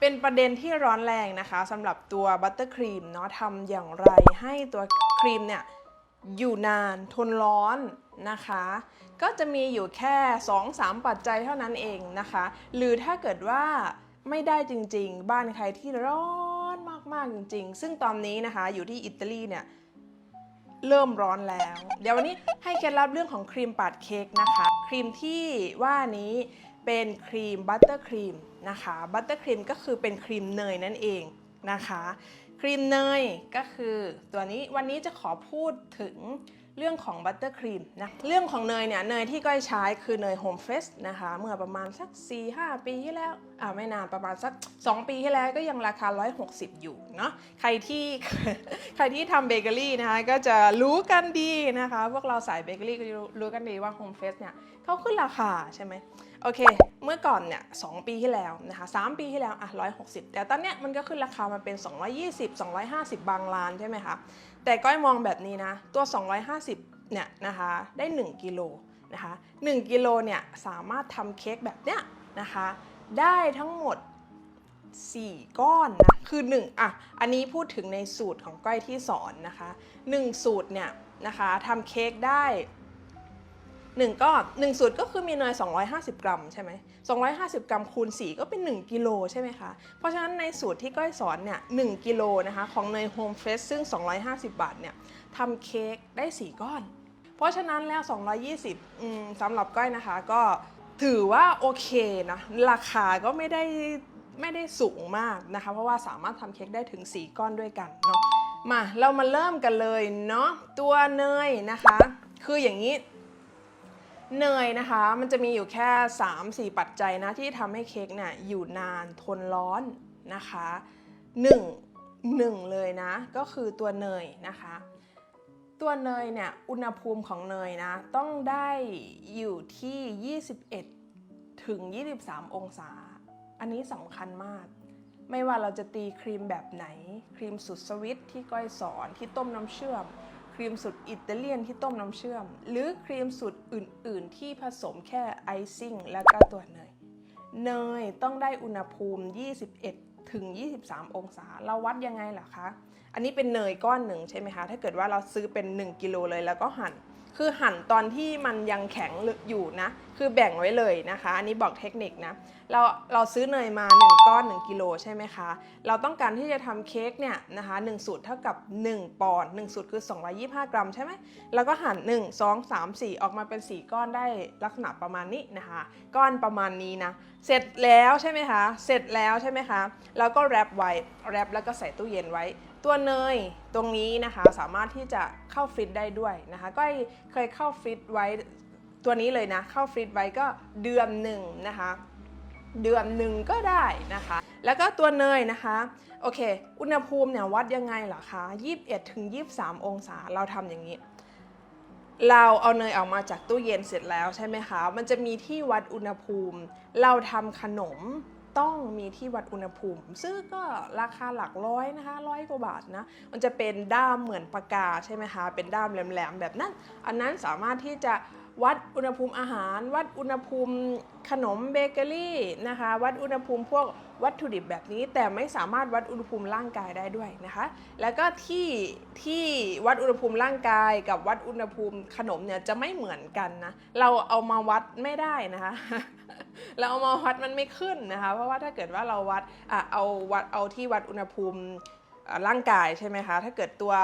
เป็นประเด็นที่ร้อนแรงนะคะสำหรับตัวบัตเตอร์ครีมเนาะทำอย่างไรให้ตัวครีมเนี่ยอยู่นานทนร้อนนะคะ ก็จะมีอยู่แค่ 2-3 ปัจจัยเท่านั้นเองนะคะ หรือถ้าเกิดว่าไม่ได้จริงๆ บ้านใครที่ร้อนมากๆจริง ๆ ซึ่งตอนนี้นะคะอยู่ที่อิตาลีเนี่ยเริ่มร้อนแล้ว เดี๋ยววันนี้ให้เคล็ดลับเรื่องของครีมปาดเค้กนะคะ ครีมที่ว่านี้ เป็นครีมบัตเตอร์ครีมนะคะบัตเตอร์ครีมก็คือเป็นครีมเนยนั่นเองนะคะครีมเนยก็คือตัวนี้วันนี้จะขอพูดถึงเรื่องของบัตเตอร์ครีมนะเรื่องของเนยเนี่ยเนยที่ก้อยใช้คือเนยโฮมเฟสนะคะเมื่อประมาณสัก 4-5 ปีที่แล้วอ่าไม่นานประมาณสัก 2 ปีที่แล้วก็ยังราคา 160 อยู่เนาะใครที่ใครที่ทำเบเกอรี่นะคะก็จะรู้กันดีนะคะ พวกเราสายเบเกอรี่ก็รู้กันดีว่าโฮมเฟสเนี่ยเขาขึ้นราคาใช่ไหม โอเค เมื่อก่อนเนี่ยสปีที่แล้วนะคะสปีที่แล้วอะ160แต่ตอนเนี้ยมันก็ขึ้นราคามาเป็น 220 250 บางร้านใช่ไหมคะ แต่ก้อยมองแบบนี้นะ ตัว 250 เนี่ยนะคะได้ 1กิโลนะคะ1กิโลเนี่ยสามารถทำเค้กแบบเนี้ยนะคะได้ทั้งหมด 4 ก้อนนะคือ1อะอันนี้พูดถึงในสูตรของก้อยที่สอนนะคะ 1 สูตรเนี่ยนะคะทำเค้กได้ หนึ่งก็หนึ่งสูตรก็คือมีเนย 250 กรัมใช่ไหม250 กรัมคูณ 4 ก็เป็น 1 กิโลใช่ไหมคะ เพราะฉะนั้นในสูตรที่ก้อยสอนเนี่ย1กิโลนะคะของเนยโฮมเฟสซึ่ง 250 บาทเนี่ยทำเค้กได้ 4 ก้อน เพราะฉะนั้นแล้ว 220อืมสำหรับก้อยนะคะก็ถือว่าโอเคนะ ราคาก็ไม่ได้ไม่ได้สูงมากนะคะ เพราะว่าสามารถทำเค้กได้ถึง 4 ก้อนด้วยกันเนาะมาเรามาเริ่มกันเลยเนาะตัวเนยนะคะ คืออย่างนี้ เนยนะคะ มันจะมีอยู่แค่ 3-4 ปัจจัยนะ ที่ทำให้เค้กเนี่ยอยู่นานทนร้อนนะคะ1 1เลยนะ ก็คือตัวเนยนะคะ ตัวเนยเนี่ยอุณหภูมิของเนยนะ ต้องได้อยู่ที่ 21 ถึง 23 องศา อันนี้สำคัญมาก ไม่ว่าเราจะตีครีมแบบไหน ครีมสุดสวิตที่ก้อยสอนที่ต้มน้ำเชื่อม รีมสุดอิตาเลียนที่ต้มน้ำเชื่อม หรือครีมสุดอื่น ๆ ที่ผสมแค่ไอซิ่งแล้วก็ตัวเนย เนยต้องได้อุณหภูมิ 21 ถึง 23 องศา เราวัดยังไงล่ะคะ อันนี้เป็นเนยก้อนหนึ่งใช่ไหมคะ ถ้าเกิดว่าเราซื้อเป็น 1 กิโลเลยแล้วก็หั่น คือหั่นตอนที่มันยังแข็งอยู่นะ คือแบ่งไว้เลยนะคะ อันนี้บอกเทคนิคนะ เราเราซื้อเนยมา 1 ก้อน 1กิโลใช่ไหมคะ เราต้องการที่จะทำเค้กเนี่ยนะคะ1สูตรเท่ากับ 1 ปอนด์1สูตรคือ 225 กรัมใช่ไหมแล้วก็หั่น 1 2 3 4 ออกมาเป็น 4 ก้อนได้ลักษณะประมาณนี้นะคะ ก้อนประมาณนี้นะ เสร็จแล้วใช่ไหมคะ เสร็จแล้วใช่ไหมคะแล้วก็แรปไว้แรปแล้วก็ใส่ตู้เย็นไว้ตัวเนยตรงนี้นะคะสามารถที่จะเข้าฟรีซได้ด้วยนะคะก็เคยเข้าฟรีซไว้ ตัวนี้เลยนะเข้าฟรีซไว้ก็เดือนหนึ่งนะคะ เดือนหนึ่งก็ได้นะคะ แล้วก็ตัวเนยนะคะโอเค อุณหภูมิเนี่ยวัดยังไงล่ะคะ 21ถึง23 องศาเราทำอย่างนี้ เราเอาเนยออกมาจากตู้เย็นเสร็จแล้วใช่ไหมคะ มันจะมีที่วัดอุณหภูมิ เราทำขนมต้องมีที่วัดอุณหภูมิ ซึ่งก็ราคาหลักร้อยนะคะร้อยกว่าบาทนะมันจะเป็นด้ามเหมือนปากกาใช่ไหมคะเป็นด้ามแหลมๆแบบนั้น อันนั้นสามารถที่จะ วัดอุณหภูมิอาหาร วัดอุณหภูมิขนมเบเกอรี่นะคะวัดอุณหภูมิพวกวัตถุดิบแบบนี้ แต่ไม่สามารถวัดอุณหภูมิร่างกายได้ด้วยนะคะ แล้วก็ที่ที่วัดอุณหภูมิร่างกาย กับวัดอุณหภูมิขนมเนี่ยจะไม่เหมือนกันนะเราเอามาวัดไม่ได้นะคะเราเอามาวัดมันไม่ขึ้นนะคะเพราะว่าถ้าเกิดว่าเราวัดอะเอาวัดเอาที่วัดอุณหภูมิร่างกายใช่ไหมคะถ้าเกิดตัว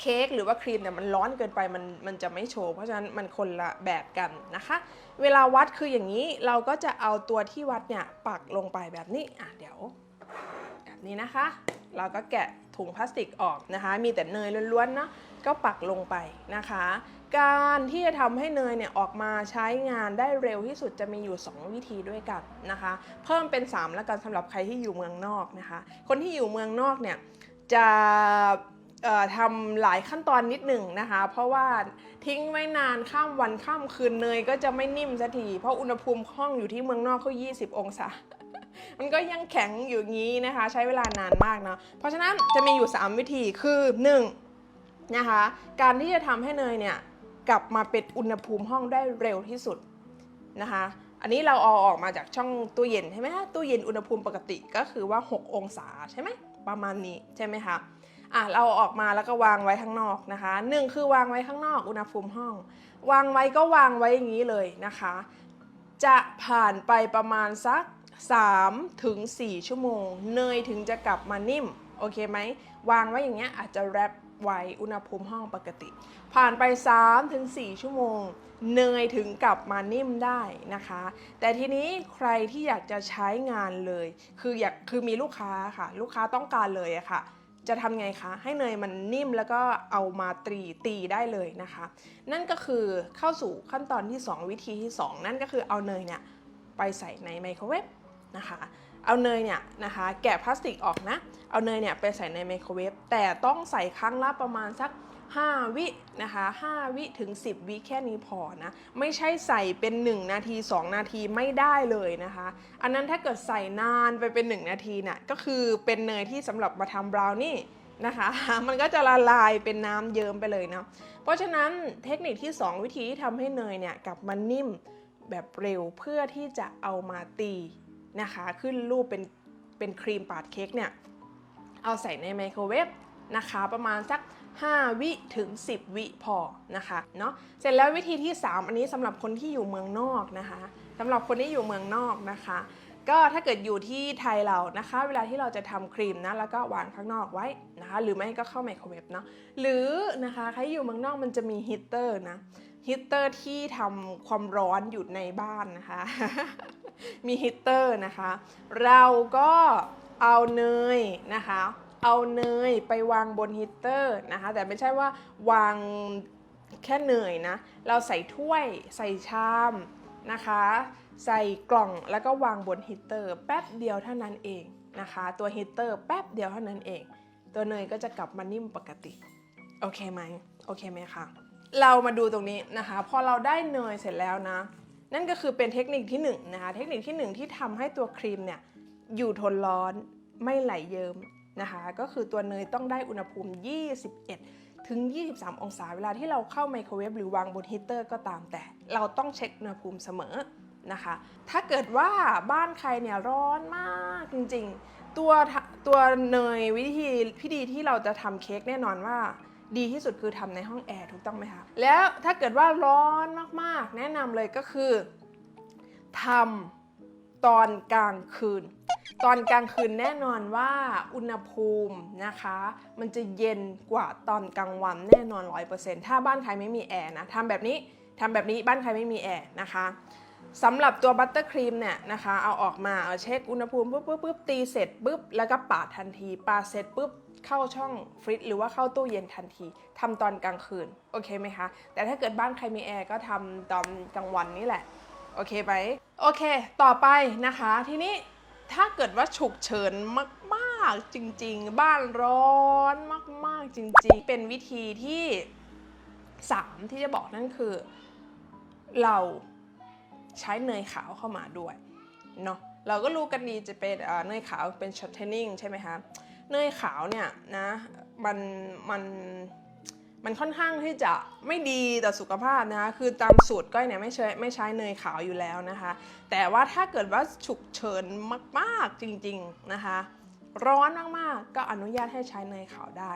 เค้กหรือว่าครีมเนี่ยมันร้อนเกินไปมันมันจะไม่โชว์ เพราะฉะนั้นมันคนละแบบกันนะคะ เวลาวัดคืออย่างนี้เราก็จะเอาตัวที่วัดเนี่ยปักลงไปแบบนี้อะเดี๋ยว แบบนี้นะคะ เราก็แกะถุงพลาสติกออกนะคะ มีแต่เนยล้วนๆนะก็ปักลงไปนะคะ การที่จะทำให้เนยเนี่ยออกมาใช้งานได้เร็วที่สุดจะมีอยู่ 2 วิธีด้วยกันนะคะ เพิ่มเป็น 3 แล้วกันสำหรับใครที่อยู่เมืองนอกนะคะ คนที่อยู่เมืองนอกเนี่ยจะ ทำหลายขั้นตอนนิดหนึ่งนะคะ เพราะว่าทิ้งไว้นานข้ามวันข้ามคืนเนยก็จะไม่นิ่มสักทีเพราะอุณหภูมิห้องอยู่ที่เมืองนอกเขา20 องศา มันก็ยังแข็งอยู่อย่างนี้นะคะ ใช้เวลานานมากเนาะเพราะฉะนั้นจะมีอยู่ 3 วิธีคือ 1. นะคะ การที่จะทำให้เนยเนี่ยกลับมาเป็นอุณหภูมิห้องได้เร็วที่สุดนะคะอันนี้เราเอาออกมาจากช่องตู้เย็นใช่ไหมตู้เย็นอุณหภูมิปกติก็คือว่า 6 องศาใช่ไหมประมาณนี้ใช่ไหมคะ อะเราออกมาแล้วก็วางไว้ข้างนอกนะคะหนึ่งคือวางไว้ข้างนอกอุณหภูมิห้อง วางไว้ก็วางไว้อย่างนี้เลยนะคะ จะผ่านไปประมาณสัก3ถึง4ชั่วโมง เนยถึงจะกลับมานิ่มโอเคไหมวางไว้อย่างเงี้ยอาจจะแรปไว้อุณหภูมิห้องปกติ ผ่านไป3ถึง4ชั่วโมง เนยถึงกลับมานิ่มได้นะคะ แต่ทีนี้ใครที่อยากจะใช้งานเลย คืออยากคือมีลูกค้าค่ะ ลูกค้าต้องการเลยอะค่ะ จะทำไงคะ ให้เนยมันนิ่มแล้วก็เอามาตีตีได้เลยนะคะ นั่นก็คือเข้าสู่ขั้นตอนที่ 2 วิธีที่ 2 นั่นก็คือเอาเนยเนี่ยไปใส่ในไมโครเวฟนะคะเอาเนยเนี่ยนะคะแกะพลาสติกออกนะ เอาเนยเนี่ยไปใส่ในไมโครเวฟแต่ต้องใส่ครั้งละประมาณสัก 5 วินะคะ 5 วิถึง 10 วิแค่นี้พอนะ ไม่ใช่ใส่เป็น 1 นาที 2 นาทีไม่ได้เลยนะคะ อันนั้นถ้าเกิดใส่นานไปเป็น 1 นาทีน่ะก็คือเป็นเนยที่สำหรับมาทำบราวนี่นะคะ มันก็จะละลายเป็นน้ำเยิ้มไปเลยเนาะ เพราะฉะนั้นเทคนิคที่ 2 วิธีที่ทำให้เนยเนี่ยกลับมานิ่มแบบเร็วเพื่อที่จะเอามาตีนะคะ ขึ้นรูปเป็นเป็นครีมปาดเค้กเนี่ย เอาใส่ในไมโครเวฟนะคะ ประมาณสัก 5 วิถึง 10 วิพอนะคะเนาะเสร็จแล้ววิธีที่ 3 อันนี้สำหรับคนที่อยู่เมืองนอกนะคะสำหรับคนที่อยู่เมืองนอกนะคะ ก็ถ้าเกิดอยู่ที่ไทยเรานะคะ เวลาที่เราจะทำครีมนะแล้วก็วางข้างนอกไว้นะคะ หรือไม่ก็เข้าไมโครเวฟเนาะหรือนะคะใครอยู่เมืองนอกมันจะมีฮีตเตอร์นะฮีตเตอร์ที่ทำความร้อนอยู่ในบ้านนะคะ มีฮีตเตอร์นะคะ เราก็เอาเนยนะคะ เอาเนยไปวางบนฮีเตอร์นะคะ แต่ไม่ใช่ว่าวางแค่เนยนะ เราใส่ถ้วยใส่ชามนะคะ ใส่กล่องแล้วก็วางบนฮีเตอร์แป๊บเดียวเท่านั้นเองนะคะ ตัวฮีเตอร์แป๊บเดียวเท่านั้นเอง ตัวเนยก็จะกลับมานิ่มปกติ โอเคไหมโอเคไหมคะเรามาดูตรงนี้นะคะ พอเราได้เนยเสร็จแล้วนะ นั่นก็คือเป็นเทคนิคที่1นงนะคะ เทคนิคที่ 1 ที่ทำให้ตัวครีมเนี่ยอยู่ทนร้อนไม่ไหลเยิ้ม นะคะ ก็คือตัวเนยต้องได้อุณหภูมิ 21 ถึง 23 องศา เวลาที่เราเข้าไมโครเวฟหรือวางบนฮีเตอร์ก็ตามแต่ เราต้องเช็คอุณหภูมิเสมอนะคะ ถ้าเกิดว่าบ้านใครเนี่ยร้อนมากจริงๆ ตัวตัวเนยวิธีพิธีที่เราจะทำเค้กแน่นอนว่าดีที่สุดคือทำในห้องแอร์ถูกต้องไหมคะ แล้วถ้าเกิดว่าร้อนมากๆ แนะนำเลยก็คือทำ ตอนกลางคืน ตอนกลางคืนแน่นอนว่าอุณหภูมินะคะ มันจะเย็นกว่าตอนกลางวันแน่นอน 100%ถ้าบ้านใครไม่มีแอร์นะทำแบบนี้ทำแบบนี้บ้านใครไม่มีแอร์นะคะสำหรับตัวบัตเตอร์ครีมเนี่ยนะคะเอาออกมาเอาเช็คอุณหภูมิปุ๊บปุ๊บปุ๊บตีเสร็จปุ๊บแล้วก็ปาดทันทีปาดเสร็จปุ๊บเข้าช่องฟรีซหรือว่าเข้าตู้เย็นทันทีทำตอนกลางคืนโอเคไหมคะแต่ถ้าเกิดบ้านใครมีแอร์ก็ทำตอนกลางวันนี่แหละโอเคไหม โอเค ต่อไปนะคะ ทีนี้ถ้าเกิดว่าฉุกเฉินมากๆจริงๆ บ้านร้อนมากๆจริงๆ เป็นวิธีที่ 3 ที่จะบอกนั่นคือ เราใช้เนยขาวเข้ามาด้วยเนาะเราก็รู้กันดีจะเป็นเอ่อเนยขาวเป็นช็อตเทนนิ่งใช่ไหมคะ เนยขาวเนี่ยนะมันมัน มันค่อนข้างที่จะไม่ดีต่อสุขภาพนะคะ คือตามสูตรก้อยเนี่ยไม่ใช้ไม่ใช้เนยขาวอยู่แล้วนะคะ แต่ว่าถ้าเกิดว่าฉุกเฉินมากๆจริงๆนะคะ ร้อนมากๆ ก็อนุญาตให้ใช้เนยขาวได้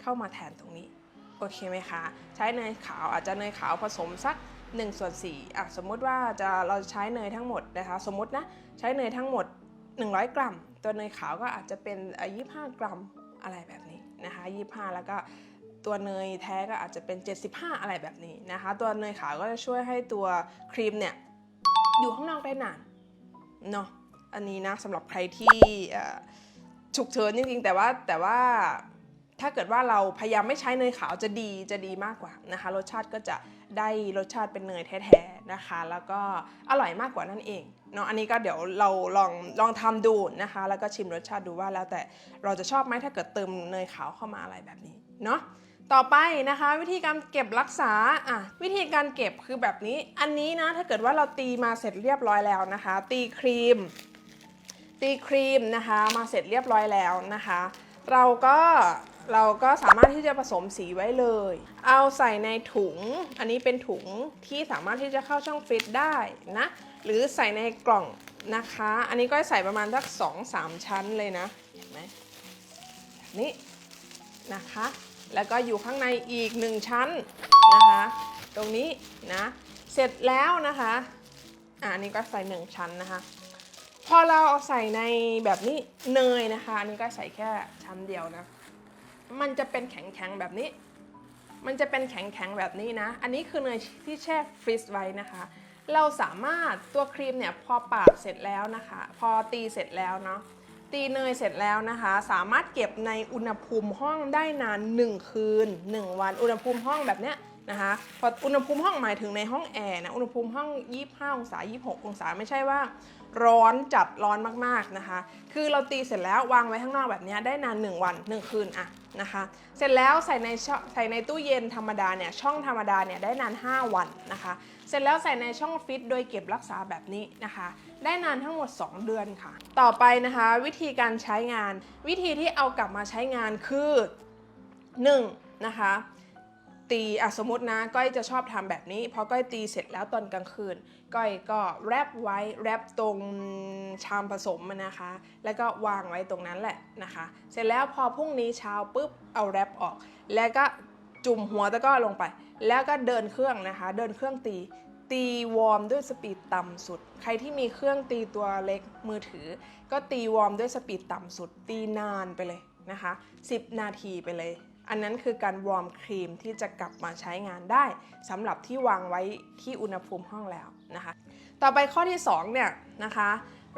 เข้ามาแทนตรงนี้ โอเคไหมคะ ใช้เนยขาวอาจจะเนยขาวผสมสัก1ส่วน4อะสมมุติว่าจะเราใช้เนยทั้งหมดนะคะ สมมตินะใช้เนยทั้งหมด 100 กรัม ตัวเนยขาวก็อาจจะเป็นเอ่อ25 กรัมอะไรแบบนี้นะคะ 25 แล้วก็ ตัวเนยแท้ก็อาจจะเป็น 75 อะไรแบบนี้นะคะ ตัวเนยขาวก็จะช่วยให้ตัวครีมเนี่ยอยู่ข้างนอกได้นานเนาะอันนี้นะสำหรับใครที่ฉุกเฉินจริงๆ แต่ว่าแต่ว่าถ้าเกิดว่าเราพยายามไม่ใช้เนยขาวจะดีจะดีมากกว่านะคะ รสชาติก็จะได้รสชาติเป็นเนยแท้ๆนะคะ แล้วก็อร่อยมากกว่านั่นเองเนาะอันนี้ก็เดี๋ยวเราลองลองทำดูนะคะ แล้วก็ชิมรสชาติดูว่าแล้วแต่เราจะชอบไหมถ้าเกิดเติมเนยขาวเข้ามาอะไรแบบนี้เนาะ ต่อไปนะคะ วิธีการเก็บรักษาอะวิธีการเก็บคือแบบนี้ อันนี้นะถ้าเกิดว่าเราตีมาเสร็จเรียบร้อยแล้วนะคะ ตีครีม ตีครีมนะคะ มาเสร็จเรียบร้อยแล้วนะคะ เราก็เราก็สามารถที่จะผสมสีไว้เลย เอาใส่ในถุง อันนี้เป็นถุงที่สามารถที่จะเข้าช่องฟรีซได้นะ หรือใส่ในกล่องนะคะ อันนี้ก็ใส่ประมาณสัก2-3 ชั้นเลยนะ เห็นไหมแบบนี้นะคะ แล้วก็อยู่ข้างในอีก 1 ชั้นนะคะ ตรงนี้นะ เสร็จแล้วนะคะอ่านี่ก็ใส่ 1 ชั้นนะคะ พอเราเอาใส่ในแบบนี้เนยนะคะ อันนี้ก็ใส่แค่ชั้นเดียวนะ มันจะเป็นแข็งๆแบบนี้ มันจะเป็นแข็งๆแบบนี้นะ อันนี้คือเนยที่แช่ฟรีซไว้นะคะ เราสามารถตัวครีมเนี่ยพอปาดเสร็จแล้วนะคะ พอตีเสร็จแล้วเนาะ ตีเนยเสร็จแล้วนะคะ สามารถเก็บในอุณหภูมิห้องได้นาน 1 คืน 1 วันอุณหภูมิห้องแบบเนี้ยนะคะพออุณหภูมิห้องหมายถึงในห้องแอร์นะอุณหภูมิห้อง 25 องศา 26 องศาไม่ใช่ว่า ร้อนจัดร้อนมากๆนะคะ คือเราตีเสร็จแล้ววางไว้ข้างนอกแบบนี้ได้นาน 1 วัน 1 คืนอะนะคะ เสร็จแล้วใส่ในช่องใส่ในตู้เย็นธรรมดาเนี่ยช่องธรรมดาเนี่ยได้นาน 5 วันนะคะ เสร็จแล้วใส่ในช่องฟิตโดยเก็บรักษาแบบนี้นะคะ ได้นานทั้งหมด 2 เดือนค่ะ ต่อไปนะคะ วิธีการใช้งาน วิธีที่เอากลับมาใช้งานคือ 1. นะคะ ตีอะสมมตินะ ก้อยจะชอบทำแบบนี้ พอก้อยตีเสร็จแล้วตอนกลางคืน ก้อยก็แรปไว้แรปตรงชามผสมนะคะ แล้วก็วางไว้ตรงนั้นแหละนะคะ เสร็จแล้วพอพรุ่งนี้เช้าปุ๊บเอาแรปออก แล้วก็จุ่มหัวตะก้อลงไป แล้วก็เดินเครื่องนะคะ เดินเครื่องตีตีวอร์มด้วยสปีดต่ำสุด ใครที่มีเครื่องตีตัวเล็กมือถือ ก็ตีวอร์มด้วยสปีดต่ำสุด ตีนานไปเลยนะคะ 10 นาทีไปเลย อันนั้นคือการวอร์มครีมที่จะกลับมาใช้งานได้สำหรับที่วางไว้ที่อุณหภูมิห้องแล้วนะคะ ต่อไปข้อที่2เนี่ยนะคะ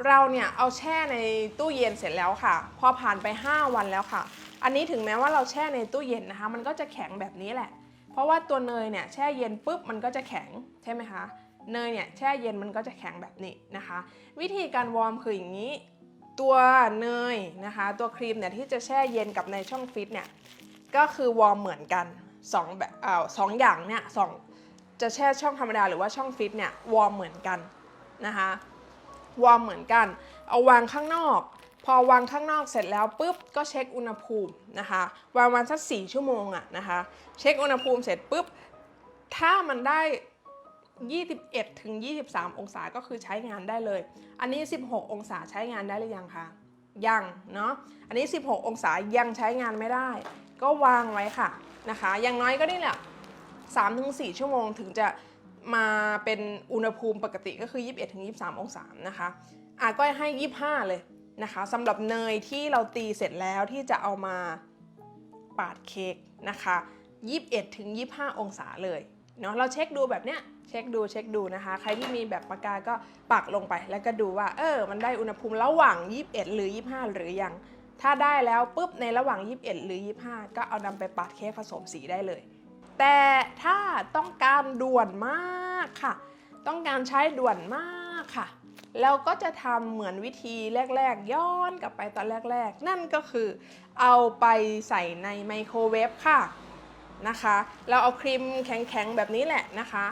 เราเนี่ยเอาแช่ในตู้เย็นเสร็จแล้วค่ะ พอผ่านไป 5 วันแล้วค่ะ อันนี้ถึงแม้ว่าเราแช่ในตู้เย็นนะคะ มันก็จะแข็งแบบนี้แหละ เพราะว่าตัวเนยเนี่ยแช่เย็นปุ๊บมันก็จะแข็งใช่ไหมคะเนยเนี่ยแช่เย็นมันก็จะแข็งแบบนี้นะคะ วิธีการวอร์มคืออย่างนี้ ตัวเนยนะคะ ตัวครีมเนี่ยที่จะแช่เย็นกับในช่องฟิตเนี่ย ก็คือวอร์มเหมือนกันสองแบบอ่อสองอย่างเนี่ยสองจะแช่ช่องธรรมดาหรือว่าช่องฟิตเนี่ยวอร์มเหมือนกันนะคะวอร์มเหมือนกัน เอาวางข้างนอก พอวางข้างนอกเสร็จแล้วปุ๊บก็เช็คอุณหภูมินะคะวางวันสักสี่ชั่วโมงอะนะคะเช็คอุณหภูมิเสร็จปุ๊บถ้ามันได้ 21ถึง23 องศาก็คือใช้งานได้เลย อันนี้ 16 องศาใช้งานได้หรือยังคะยังเนาะอันนี้ 16 องศายังใช้งานไม่ได้ ก็วางไว้ค่ะนะคะ อย่างน้อยก็นี่แหละ3-4 ชั่วโมงถึงจะมาเป็นอุณหภูมิปกติก็คือ 21-23 องศานะคะอะก็ให้ 25 เลยนะคะสำหรับเนยที่เราตีเสร็จแล้วที่จะเอามาปาดเค้กนะคะ 21-25 องศาเลยเนาะเราเช็คดูแบบเนี้ยเช็คดูเช็คดูนะคะ ใครที่มีแบบปากกาก็ปักลงไปแล้วก็ดูว่า เออ มันได้อุณหภูมิระหว่าง 21 หรือ 25 หรือยัง ถ้าได้แล้วปุ๊บในระหว่าง 21 หรือ 25 ก็เอานำไปปาดเค้กผสมสีได้เลย แต่ถ้าต้องการด่วนมากค่ะ ต้องการใช้ด่วนมากค่ะ เราก็จะทำเหมือนวิธีแรก ๆ ย้อนกลับไปตอนแรก ๆ นั่นก็คือเอาไปใส่ในไมโครเวฟค่ะนะคะ เราเอาครีมแข็งๆแบบนี้แหละนะคะ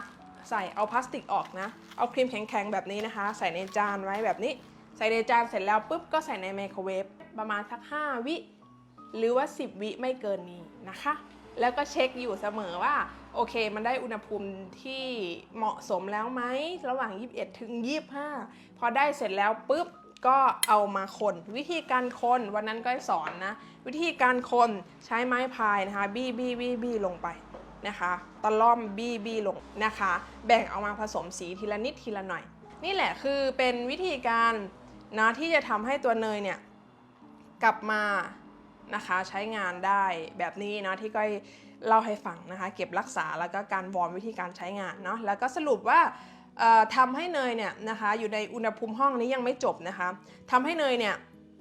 ใส่เอาพลาสติกออกนะ เอาครีมแข็งๆแบบนี้นะคะ ใส่ในจานไว้แบบนี้ ใส่ในจานเสร็จแล้วปุ๊บก็ใส่ในไมโครเวฟประมาณสัก 5 วิ หรือว่า 10 วิไม่เกินนี้นะคะ แล้วก็เช็คอยู่เสมอว่า โอเค มันได้อุณหภูมิที่เหมาะสมแล้วไหมระหว่าง 21 ถึง 25 พอได้เสร็จแล้วปุ๊บก็เอามาคนวิธีการคนวันนั้นก็สอนนะ วิธีการคนใช้ไม้พายนะคะ บี้บี้บี้บี้ลงไปนะคะตะล่อมบี้บี้ลงนะคะ แบ่งเอามาผสมสีทีละนิดทีละหน่อย นี่แหละคือเป็นวิธีการ นะที่จะทำให้ตัวเนยเนี่ยกลับมานะคะใช้งานได้แบบนี้นะที่ก้อยเล่าให้ฟังนะคะ เก็บรักษาแล้วก็การวอร์มวิธีการใช้งานเนาะแล้วก็สรุปว่าทำให้เนยเนี่ยนะคะอยู่ในอุณหภูมิห้องนี้ยังไม่จบนะคะทำให้เนยเนี่ย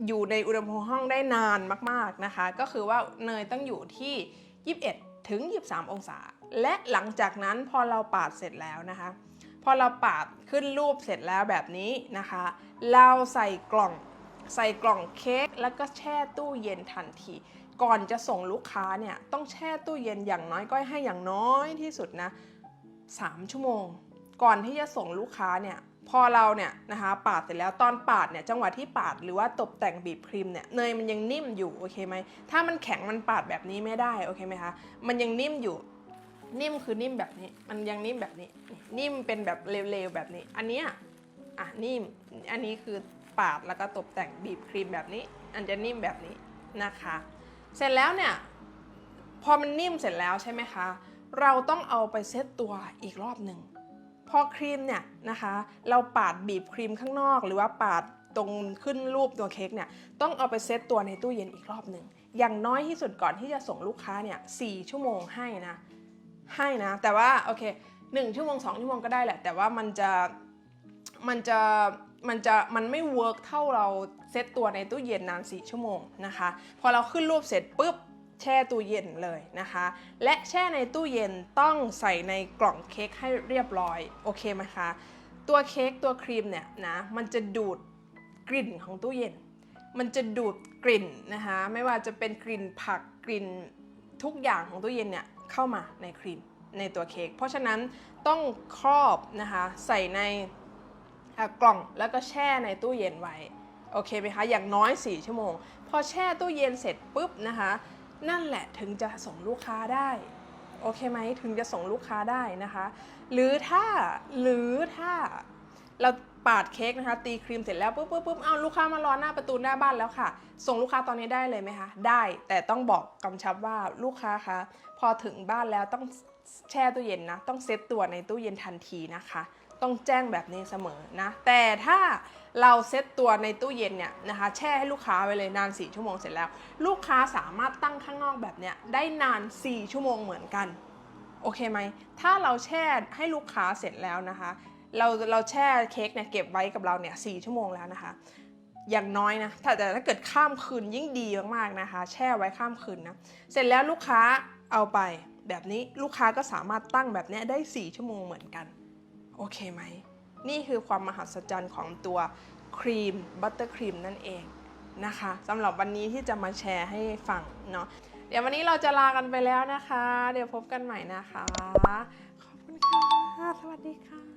อยู่ในอุณหภูมิห้องได้นานมากๆนะคะ ก็คือว่าเนยต้องอยู่ที่ 21 ถึง 23 องศา และหลังจากนั้นพอเราปาดเสร็จแล้วนะคะ พอเราปาดขึ้นรูปเสร็จแล้วแบบนี้นะคะ เราใส่กล่อง ใส่กล่องเค้กแล้วก็แช่ตู้เย็นทันที ก่อนจะส่งลูกค้าเนี่ยต้องแช่ตู้เย็นอย่างน้อยก็ให้อย่างน้อยที่สุดนะ 3 ชั่วโมง ก่อนที่จะส่งลูกค้าเนี่ยพอเราเนี่ยนะคะปาดเสร็จแล้วตอนปาดเนี่ยจังหวะที่ปาดหรือว่าตกแต่งบีบครีมเนี่ยเนยมันยังนิ่มอยู่โอเคไหมถ้ามันแข็งมันปาดแบบนี้ไม่ได้โอเคไหมคะมันยังนิ่มอยู่นิ่มคือนิ่มแบบนี้ มันยังนิ่มแบบนี้ นิ่มเป็นแบบเร็วๆแบบนี้ อันเนี้ย อะนิ่ม อันนี้คือปาดแล้วก็ตกแต่งบีบครีมแบบนี้ อันจะนิ่มแบบนี้นะคะ เสร็จแล้วเนี่ยพอมันนิ่มเสร็จแล้วใช่ไหมคะ เราต้องเอาไปเซตตัวอีกรอบหนึ่ง พอครีมเนี่ยนะคะ เราปาดบีบครีมข้างนอก หรือว่าปาดตรงขึ้นรูปตัวเค้กเนี่ยต้องเอาไปเซตตัวในตู้เย็นอีกรอบหนึ่ง อย่างน้อยที่สุดก่อนที่จะส่งลูกค้าเนี่ยสชั่วโมงให้นะให้นะ แต่ว่าโอเคหนึ่งชั่วโมงสองชั่วโมงก็ได้แหละ แต่ว่ามันจะ มันจะมันจะมันไม่เวิร์กเท่าเราเซตตัวในตู้เย็นนาน4ชั่วโมงนะคะ พอเราขึ้นรูปเสร็จปุ๊บแช่ตู้เย็นเลยนะคะ และแช่ในตู้เย็นต้องใส่ในกล่องเค้กให้เรียบร้อยโอเคไหมคะตัวเค้กตัวครีมเนี่ยนะมันจะดูดกลิ่นของตู้เย็น มันจะดูดกลิ่นนะคะไม่ว่าจะเป็นกลิ่นผักกลิ่นทุกอย่างของตู้เย็นเนี่ยเข้ามาในครีมในตัวเค้กเพราะฉะนั้นต้องครอบนะคะใส่ใน กล่องแล้วก็แช่ในตู้เย็นไว้โอเคไหมคะอย่างน้อย 4 ชั่วโมง พอแช่ตู้เย็นเสร็จปุ๊บนะคะ นั่นแหละถึงจะส่งลูกค้าได้โอเคไหมถึงจะส่งลูกค้าได้นะคะ หรือถ้าหรือถ้าเราปาดเค้กนะคะ ตีครีมเสร็จแล้วปุ๊บปุ๊บปุ๊บเอาลูกค้ามารอหน้าประตูหน้าบ้านแล้วค่ะ ส่งลูกค้าตอนนี้ได้เลยไหมคะ ได้แต่ต้องบอกกำชับว่าลูกค้าคะพอถึงบ้านแล้วต้องแช่ตู้เย็นนะ ต้องเซตตัวในตู้เย็นทันทีนะคะ ต้องแจ้งแบบนี้เสมอนะ แต่ถ้าเราเซตตัวในตู้เย็นเนี่ยนะคะ แช่ให้ลูกค้าไว้เลยนาน 4 ชั่วโมงเสร็จแล้ว ลูกค้าสามารถตั้งข้างนอกแบบเนี้ยได้นาน 4 ชั่วโมงเหมือนกัน โอเคไหม ถ้าเราแช่ให้ลูกค้าเสร็จแล้วนะคะ เราเราแช่เค้กเนี่ยเก็บไว้กับเราเนี่ยสชั่วโมงแล้วนะคะ อย่างน้อยนะแต่ถ้าเกิดข้ามคืนยิ่งดีมากๆนะคะ แช่ไว้ข้ามคืนนะ เสร็จแล้วลูกค้าเอาไปแบบนี้ลูกค้าก็สามารถตั้งแบบนี้ได้ 4 ชั่วโมงเหมือนกัน โอเคไหม นี่คือความมหัศจรรย์ของตัวครีมบัตเตอร์ครีมนั่นเองนะคะสำหรับวันนี้ที่จะมาแชร์ให้ฟังเนาะเดี๋ยววันนี้เราจะลากันไปแล้วนะคะ เดี๋ยวพบกันใหม่นะคะ ขอบคุณค่ะ สวัสดีค่ะ